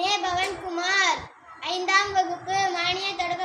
ஏ பவன்குமார் ஐந்தாம் வகுப்பு மானிய தொடர்பு